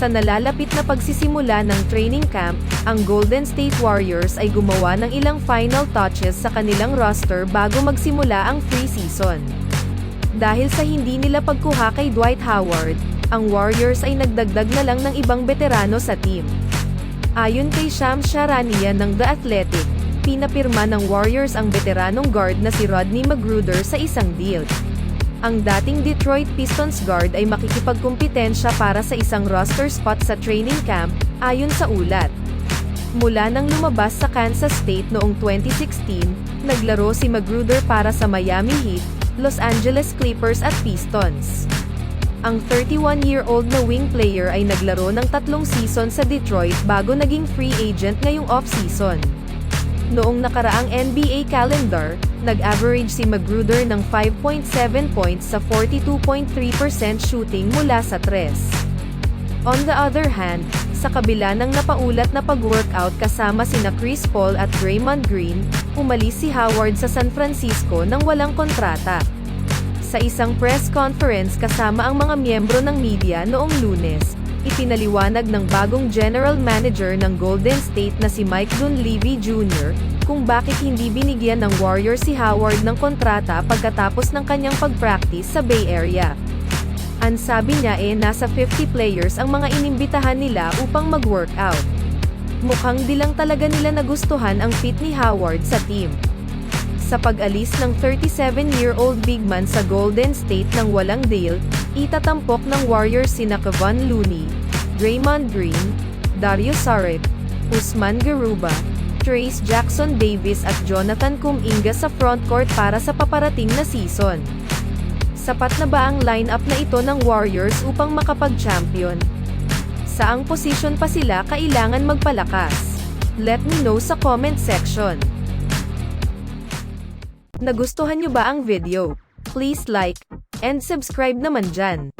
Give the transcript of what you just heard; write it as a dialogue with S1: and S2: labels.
S1: Sa nalalapit na pagsisimula ng training camp, ang Golden State Warriors ay gumawa ng ilang final touches sa kanilang roster bago magsimula ang preseason. Dahil sa hindi nila pagkuha kay Dwight Howard, ang Warriors ay nagdagdag na lang ng ibang veterano sa team. Ayon kay Shams Charania ng The Athletic, pinapirma ng Warriors ang veteranong guard na si Rodney Magruder sa isang deal. Ang dating Detroit Pistons guard ay makikipagkumpetensya para sa isang roster spot sa training camp, ayon sa ulat. Mula nang lumabas sa Kansas State noong 2016, naglaro si Magruder para sa Miami Heat, Los Angeles Clippers at Pistons. Ang 31-year-old na wing player ay naglaro ng tatlong season sa Detroit bago naging free agent ngayong off-season. Noong nakaraang NBA calendar, nag-average si Magruder ng 5.7 points sa 42.3% shooting mula sa tres. On the other hand, sa kabila ng napaulat na pag-workout kasama sina Chris Paul at Draymond Green, umalis si Howard sa San Francisco nang walang kontrata. Sa isang press conference kasama ang mga miyembro ng media noong lunes, ipinaliwanag ng bagong general manager ng Golden State na si Mike Dunleavy Jr. kung bakit hindi binigyan ng Warriors si Howard ng kontrata pagkatapos ng kanyang pag-practice sa Bay Area. Ang sabi niya eh nasa 50 players ang mga inimbitahan nila upang mag-workout. Mukhang di lang talaga nila nagustuhan ang fit ni Howard sa team. Sa pag-alis ng 37-year-old big man sa Golden State ng walang deal, itatampok ng Warriors sina Kevon Looney, Draymond Green, Dario Saric, Usman Garuba, Trace Jackson Davis at Jonathan Kuminga sa frontcourt para sa paparating na season. Sapat na ba ang lineup na ito ng Warriors upang makapag-champion? Saang posisyon pa sila kailangan magpalakas? Let me know sa comment section. Nagustuhan nyo ba ang video? Please like and subscribe naman dyan.